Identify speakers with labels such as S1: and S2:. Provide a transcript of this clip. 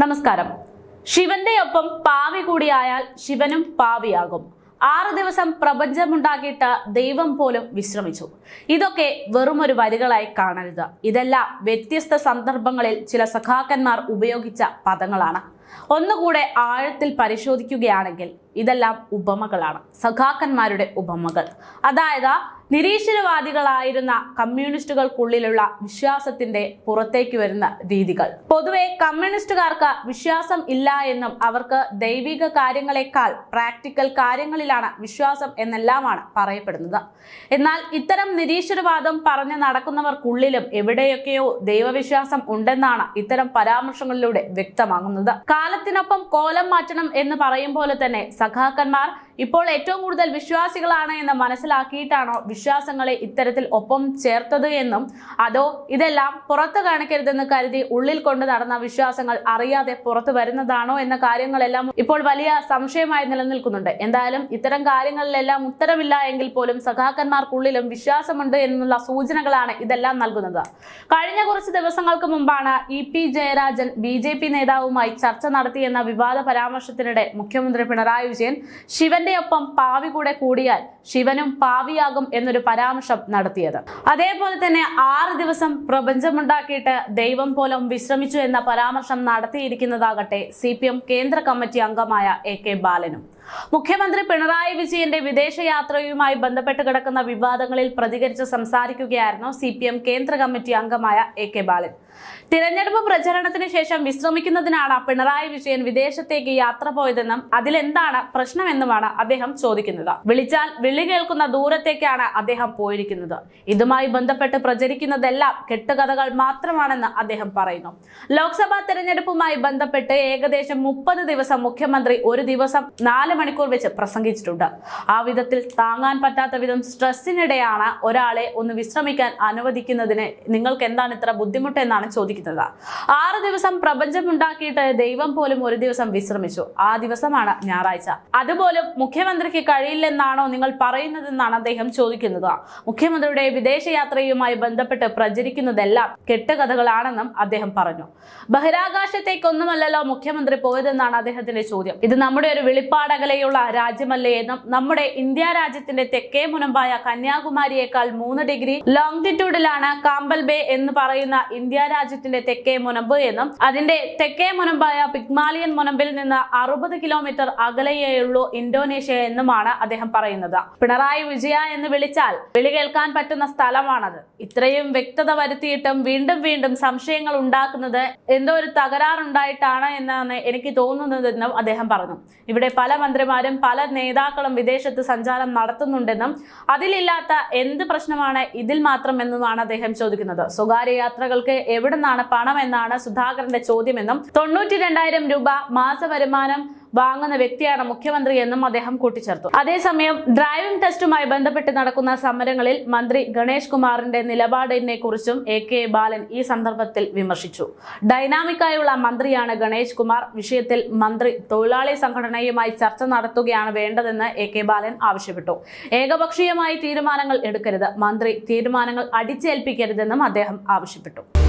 S1: നമസ്കാരം ശിവന്റെ ഒപ്പം പാവി കൂടിയായാൽ ശിവനും പാവിയാകും ആറ് ദിവസം പ്രപഞ്ചമുണ്ടാക്കിയിട്ട് ദൈവം പോലും വിശ്രമിച്ചു ഇതൊക്കെ വെറുമൊരു വരികളായി കാണരുത് ഇതെല്ലാം വ്യത്യസ്ത സന്ദർഭങ്ങളിൽ ചില സഖാക്കന്മാർ ഉപയോഗിച്ച പദങ്ങളാണ് ഒന്നുകൂടെ ആഴത്തിൽ പരിശോധിക്കുകയാണെങ്കിൽ ഇതെല്ലാം ഉപമകളാണ് സഖാക്കന്മാരുടെ ഉപമകൾ അതായത് നിരീശ്വരവാദികളായിരുന്ന കമ്മ്യൂണിസ്റ്റുകൾക്കുള്ളിലുള്ള വിശ്വാസത്തിന്റെ പുറത്തേക്ക് വരുന്ന രീതികൾ പൊതുവെ കമ്മ്യൂണിസ്റ്റുകാർക്ക് വിശ്വാസം ഇല്ല എന്നും അവർക്ക് ദൈവിക കാര്യങ്ങളെക്കാൾ പ്രാക്ടിക്കൽ കാര്യങ്ങളിലാണ് വിശ്വാസം എന്നെല്ലാമാണ് പറയപ്പെടുന്നത് എന്നാൽ ഇത്തരം നിരീശ്വരവാദം പറഞ്ഞു നടക്കുന്നവർക്കുള്ളിലും എവിടെയൊക്കെയോ ദൈവവിശ്വാസം ഉണ്ടെന്നാണ് ഇത്തരം പരാമർശങ്ങളിലൂടെ വ്യക്തമാകുന്നത് കാലത്തിനൊപ്പം കോലം മാറ്റണം എന്ന് പറയും പോലെ തന്നെ സഖാക്കന്മാർ ഇപ്പോൾ ഏറ്റവും കൂടുതൽ വിശ്വാസികളാണ് എന്ന് മനസ്സിലാക്കിയിട്ടാണോ വിശ്വാസങ്ങളെ ഇത്തരത്തിൽ ഒപ്പം ചേർത്തത് എന്നും അതോ ഇതെല്ലാം പുറത്തു കാണിക്കരുതെന്ന് കരുതി ഉള്ളിൽ കൊണ്ട് നടന്ന വിശ്വാസങ്ങൾ അറിയാതെ പുറത്തു വരുന്നതാണോ എന്ന കാര്യങ്ങളെല്ലാം ഇപ്പോൾ വലിയ സംശയമായി നിലനിൽക്കുന്നുണ്ട് എന്തായാലും ഇത്തരം കാര്യങ്ങളിലെല്ലാം ഉത്തരവില്ല എങ്കിൽ പോലും സഖാക്കന്മാർക്കുള്ളിലും വിശ്വാസമുണ്ട് എന്നുള്ള സൂചനകളാണ് ഇതെല്ലാം നൽകുന്നത് കഴിഞ്ഞ കുറച്ച് ദിവസങ്ങൾക്ക് മുമ്പാണ് E P Jayarajan B J P നേതാവുമായി ചർച്ച നടത്തിയെന്ന വിവാദ പരാമർശത്തിനിടെ മുഖ്യമന്ത്രി പിണറായി വിജയൻ ശിവന്റെ ഒപ്പം പാവി കൂടെ കൂടിയാൽ ശിവനും പാവിയാകും എന്നൊരു പരാമർശം നടത്തിയത് അതേപോലെ തന്നെ ആറ് ദിവസം പ്രപഞ്ചമുണ്ടാക്കിയിട്ട് ദൈവം പോലും വിശ്രമിച്ചു എന്ന പരാമർശം നടത്തിയിരിക്കുന്നതാകട്ടെ സി കേന്ദ്ര കമ്മിറ്റി അംഗമായ എ ബാലനും മുഖ്യമന്ത്രി പിണറായി വിജയന്റെ വിദേശയാത്രയുമായി ബന്ധപ്പെട്ട് കിടക്കുന്ന വിവാദങ്ങളിൽ പ്രതികരിച്ച് സംസാരിക്കുകയായിരുന്നു സി പി എം കേന്ദ്ര കമ്മിറ്റി അംഗമായ എ കെ ബാലൻ തിരഞ്ഞെടുപ്പ് പ്രചരണത്തിന് ശേഷം വിശ്രമിക്കുന്നതിനാണ് പിണറായി വിജയൻ വിദേശത്തേക്ക് യാത്ര പോയതെന്നും അതിലെന്താണ് പ്രശ്നമെന്നുമാണ് അദ്ദേഹം ചോദിക്കുന്നത് വിളിച്ചാൽ വിളി കേൾക്കുന്ന ദൂരത്തേക്കാണ് അദ്ദേഹം പോയിരിക്കുന്നത് ഇതുമായി ബന്ധപ്പെട്ട് പ്രചരിക്കുന്നതെല്ലാം കെട്ടുകഥകൾ മാത്രമാണെന്ന് അദ്ദേഹം പറയുന്നു ലോക്സഭാ തെരഞ്ഞെടുപ്പുമായി ബന്ധപ്പെട്ട് ഏകദേശം മുപ്പത് ദിവസം മുഖ്യമന്ത്രി ഒരു ദിവസം നാല് നാല് മണിക്കൂർ വെച്ച് പ്രസംഗിച്ചിട്ടുണ്ട് ആ വിധത്തിൽ താങ്ങാൻ പറ്റാത്ത വിധം സ്ട്രെസ്സിനിടെയാണ് ഒരാളെ ഒന്ന് വിശ്രമിക്കാൻ അനുവദിക്കുന്നതിന് നിങ്ങൾക്ക് എന്താണ് ഇത്ര ബുദ്ധിമുട്ട് എന്നാണ് ചോദിക്കുന്നത് ആറ് ദിവസം ഉണ്ടാക്കിയിട്ട് ദൈവം പോലും ഒരു ദിവസം വിശ്രമിച്ചു ആ ദിവസമാണ് ഞായറാഴ്ച അതുപോലും മുഖ്യമന്ത്രിക്ക് കഴിയില്ലെന്നാണോ നിങ്ങൾ പറയുന്നതെന്നാണ് അദ്ദേഹം ചോദിക്കുന്നത് മുഖ്യമന്ത്രിയുടെ വിദേശയാത്രയുമായി ബന്ധപ്പെട്ട് പ്രചരിക്കുന്നതെല്ലാം കെട്ടുകഥകളാണെന്നും അദ്ദേഹം പറഞ്ഞു ബഹിരാകാശത്തേക്കൊന്നുമല്ലല്ലോ മുഖ്യമന്ത്രി പോയതെന്നാണ് അദ്ദേഹത്തിന്റെ ചോദ്യം ഇത് നമ്മുടെ ഒരു വെളിപ്പാട് മേഖലയുള്ള രാജ്യമല്ലേ എന്നും നമ്മുടെ ഇന്ത്യ രാജ്യത്തിന്റെ തെക്കേ മുനമ്പായ കന്യാകുമാരിയേക്കാൾ മൂന്ന് ഡിഗ്രി ലോങ്ടിറ്റ്യൂഡിലാണ് കാമ്പൽ ബേ എന്ന് പറയുന്ന ഇന്ത്യ രാജ്യത്തിന്റെ തെക്കേ മുനമ്പ് എന്നും അതിന്റെ തെക്കേ മുനമ്പായ പിഗ്മാലിയൻ മുനമ്പിൽ നിന്ന് അറുപത് കിലോമീറ്റർ അകലെയുള്ളൂ ഇന്തോനേഷ്യ എന്നുമാണ് അദ്ദേഹം പറയുന്നത് പിണറായി വിജയ എന്ന് വിളിച്ചാൽ വിളി കേൾക്കാൻ പറ്റുന്ന സ്ഥലമാണത് ഇത്രയും വ്യക്തത വരുത്തിയിട്ടും വീണ്ടും വീണ്ടും സംശയങ്ങൾ ഉണ്ടാക്കുന്നത് എന്തോ ഒരു തകരാറുണ്ടായിട്ടാണ് എന്നാണ് എനിക്ക് തോന്നുന്നതെന്നും അദ്ദേഹം പറഞ്ഞു ഇവിടെ പല മന്ത്രിമാരും പല നേതാക്കളും വിദേശത്ത് സഞ്ചാരം നടത്തുന്നുണ്ടെന്നും അതിലില്ലാത്ത എന്ത് പ്രശ്നമാണ് ഇതിൽ മാത്രം എന്നുമാണ് അദ്ദേഹം ചോദിക്കുന്നത് സ്വകാര്യ യാത്രകൾക്ക് എവിടെ നിന്നാണ് പണം എന്നാണ് സുധാകരന്റെ ചോദ്യമെന്നും തൊണ്ണൂറ്റി രണ്ടായിരം രൂപ മാസ വരുമാനം വാങ്ങുന്ന വ്യക്തിയാണ് മുഖ്യമന്ത്രി എന്നും അദ്ദേഹം കൂട്ടിച്ചേർത്തു അതേസമയം ഡ്രൈവിംഗ് ടെസ്റ്റുമായി ബന്ധപ്പെട്ട് നടക്കുന്ന സമരങ്ങളിൽ മന്ത്രി ഗണേഷ് കുമാറിന്റെ നിലപാടിനെ കുറിച്ചും എ കെ ബാലൻ ഈ സന്ദർഭത്തിൽ വിമർശിച്ചു ഡൈനാമിക്കായുള്ള മന്ത്രിയാണ് ഗണേഷ് കുമാർ വിഷയത്തിൽ മന്ത്രി തൊഴിലാളി സംഘടനയുമായി ചർച്ച നടത്തുകയാണ് വേണ്ടതെന്ന് എ കെ ബാലൻ ആവശ്യപ്പെട്ടു ഏകപക്ഷീയമായി തീരുമാനങ്ങൾ എടുക്കരുത് മന്ത്രി തീരുമാനങ്ങൾ അടിച്ചേൽപ്പിക്കരുതെന്നും അദ്ദേഹം ആവശ്യപ്പെട്ടു